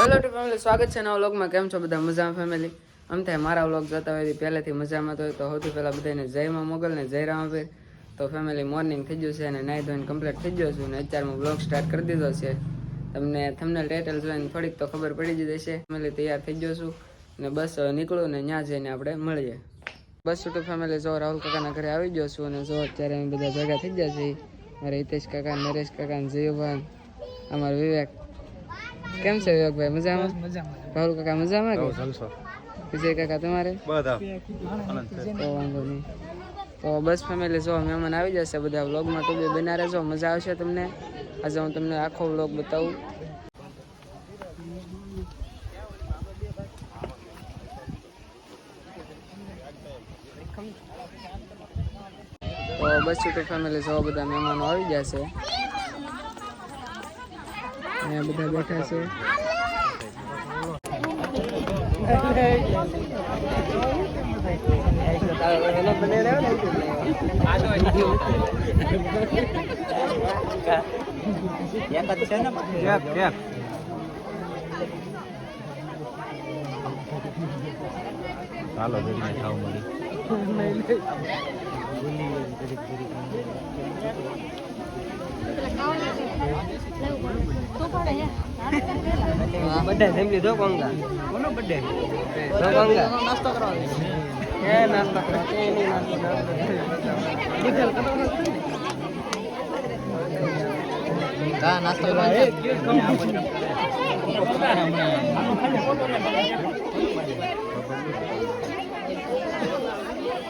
Hello two family સ્વાગત છે નવા વ્લોગમાં. કેમ છો બધા? મજામાં ફેમિલી આમ થાય, મારા વ્લોગ જોતા હોય પહેલેથી મજામાં તો હોય. તો સૌથી પહેલાં બધાને જયમાં મોગલ ને જય રામાપીર તો ફેમિલી મોર્નિંગ થઈ ગયું છે અને નાહી ધોઈને કમ્પ્લીટ થઈ ગયો છું. અને અત્યારમાં વ્લોગ સ્ટાર્ટ કરી દીધો છે. તમને થમને ટાઇટલ જોઈને થોડીક તો ખબર પડી જ જશે. ફેમિલી તૈયાર થઈ ગયો છું. અને બસ નીકળું ને ત્યાં જઈને આપણે મળીએ. બસ તો ફેમિલી જો રાહુલ કાકાના ઘરે આવી ગયો છું અને જો અત્યારે બધા ભેગા થઈ ગયા છીએ. મારા હિતેશ કાકા, નરેશ કાકા જયુભાન, અમારો વિવેક કેમ છે વિવેકભાઈ મજામાં? રાહુલ કાકા મજામાં કે? વિજય કાકા તમારે? બધા. તો વાંધો નહીં. તો બસ ફેમિલી જો મહેમાન આવી જશે બધા વ્લોગમાં તો બી બના રહેજો મજા આવશે તમને. આજે હું તમને આખો વ્લોગ બતાવું. તો બસ છૂટું ફેમિલી જો બધા મહેમાનો આવી છે. અહીંયા બધા બેઠા છે હાલો જઈને ખાવ મળી બધા જમી લીધો કોંગા કોનો બર્થડે કોંગા નાસ્તો કરવા એ નાસ્તો કરવા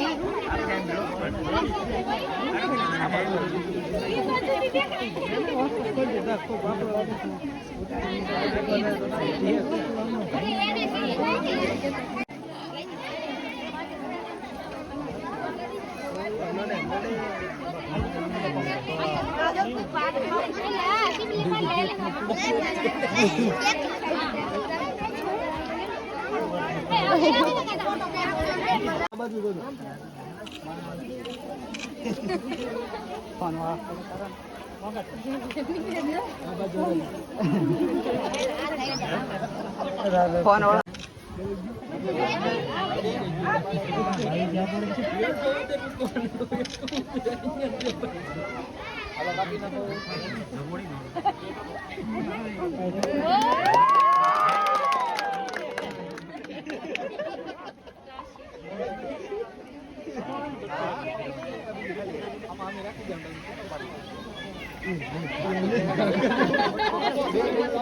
જમી લીધું ફોન વાળા.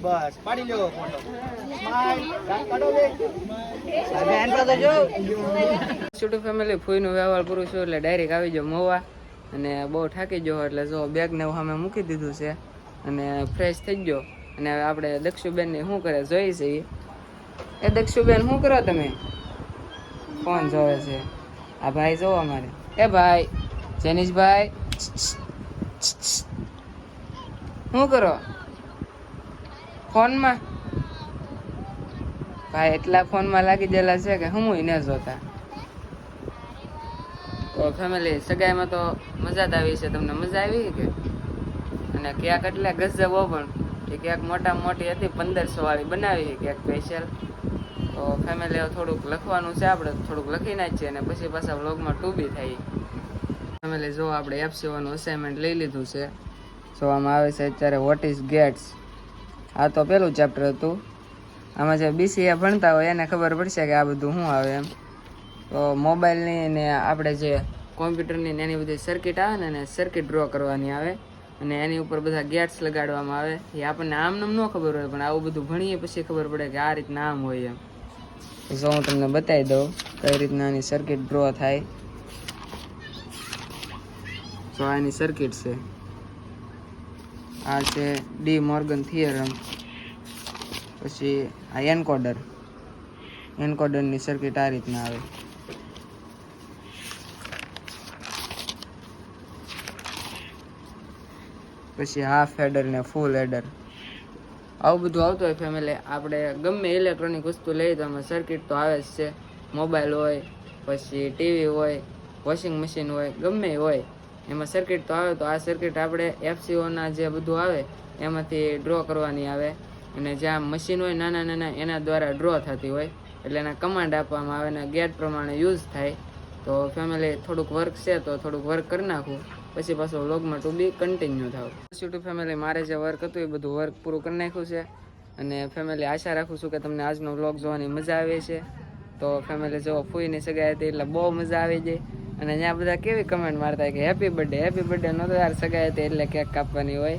બસ. પાડી લ્યો ફોટો. છોટું ફેમિલી ફૂઈનું વ્યવહાર કરું છું એટલે ડાયરેક્ટ આવી જાઓ મોવા. અને બહુ થાકી ગયો એટલે જો બેગને ને સામે મૂકી દીધું છે. અને ફ્રેશ થઈ ગયો. અને હવે આપણે દક્ષુબેનને શું કરે જોઈ છે એ દક્ષુબેન શું કરો તમે? ફોન જોવે છે. આ ભાઈ જોવો અમારે. એ ભાઈ, જેનિશભાઈ. શું કરો? ફોનમાં? ભાઈ, એટલા ફોનમાં લાગી ગયેલા છે કે હું ન જોતા. તો ફેમિલી સગાઈમાં તો મજા જ આવી છે. તમને મજા આવી કે? અને ક્યાંક એટલે ગજબો પણ, કે ક્યાંક મોટા મોટી હતી પંદરસો વાળી બનાવી ક્યાંક સ્પેશિયલ તો ફેમિલી થોડુંક લખવાનું છે આપણે, થોડુંક લખી નાખીએ અને પછી પાછા વ્લોગમાં ટૂબી થાય. ફેમિલી જો આપણે એફસીઓનું અસાઇનમેન્ટ લઈ લીધું છે, જોવામાં આવે છે અત્યારે વોટ ઇઝ ગેટ્સ આ તો પેલું ચેપ્ટર હતું. આમાં જે બીસીએ ભણતા હોય એને ખબર પડશે કે આ બધું શું આવે એમ. તો મોબાઈલની ને આપણે જે કોમ્પ્યુટરની ને એની બધી સર્કિટ આવે ને એને સર્કિટ ડ્રો કરવાની આવે. અને એની ઉપર બધા ગેટ્સ લગાડવામાં આવે. એ આપણને આમ નામ ન ખબર હોય, પણ આવું બધું ભણીએ પછી ખબર પડે કે આ રીતના આમ હોય એમ. જો હું તમને બતાવી દઉં કઈ રીતના આની સર્કિટ ડ્રો થાય. તો આની સર્કિટ છે. આ છે ડી મોર્ગન થિયરમ. પછી આ એન્કોડર. એન્કોડરની સર્કિટ આ રીતના આવે. પછી હાફ હેડર ને ફૂલ હેડર. આવું બધું આવતું હોય ફેમિલી આપણે ગમે ઇલેક્ટ્રોનિક વસ્તુ લઈએ તો એમાં સર્કિટ તો આવે જ છે. મોબાઈલ હોય, પછી ટીવી હોય વોશિંગ મશીન હોય, ગમે હોય. એમાં સર્કિટ તો આવે તો આ સર્કિટ આપણે એફસીઓના જે બધું આવે, એમાંથી ડ્રો કરવાની આવે. અને જ્યાં મશીન હોય નાના નાના, એના દ્વારા ડ્રો થતી હોય. એટલે એના કમાન્ડ આપવામાં આવે અને ગેટ પ્રમાણે યુઝ થાય. તો ફેમિલી થોડુંક વર્ક છે તો થોડુંક વર્ક કરી નાખું. પછી પાછું વ્લોગમાં ટુ બી કન્ટિન્યુ થાવ. યુટ્યુબ ફેમિલી મારે જે વર્ક હતું એ બધું વર્ક પૂરું કરી નાખ્યું છે. અને ફેમિલી આશા રાખું છું કે તમને આજનો વ્લોગ જોવાની મજા આવે છે. તો ફેમિલી જો ફૂઈની સગાઈ હતી એટલે બહુ મજા આવી ગઈ અને ત્યાં બધા કેવી કમેન્ટ મારતા કે હેપી બર્થડે હેપી બર્થડે નહોતો યાર, સગાઈ હતી એટલે કેક કાપવાની હોય.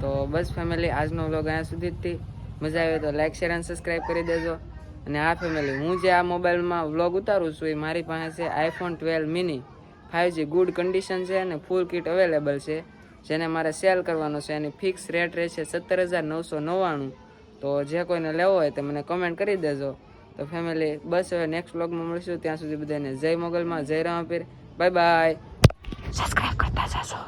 તો બસ ફેમિલી આજનો વ્લોગ અહીંયા સુધી જ મજા આવે તો લાઈક શેર અને સબસ્ક્રાઈબ કરી દેજો. અને આ ફેમિલી હું જે આ મોબાઈલમાં વ્લોગ ઉતારું છું એ મારી પાસે iPhone twelve mini five G good condition છે અને ફૂલ કિટ અવેલેબલ છે. જેને મારે સેલ કરવાનો છે. એની ફિક્સ રેટ રહેશે સત્તર હજાર નવસો નવ્વાણું. તો જે કોઈને લેવો હોય તે મને કમેન્ટ કરી દેજો. તો ફેમિલી બસ હવે નેક્સ્ટ વ્લોગમાં મળીશું. ત્યાં સુધી બધાને જય મોગલમાં, જય રામાપીર બાય બાય સબસ્ક્રાઈબ કરતા જાશો.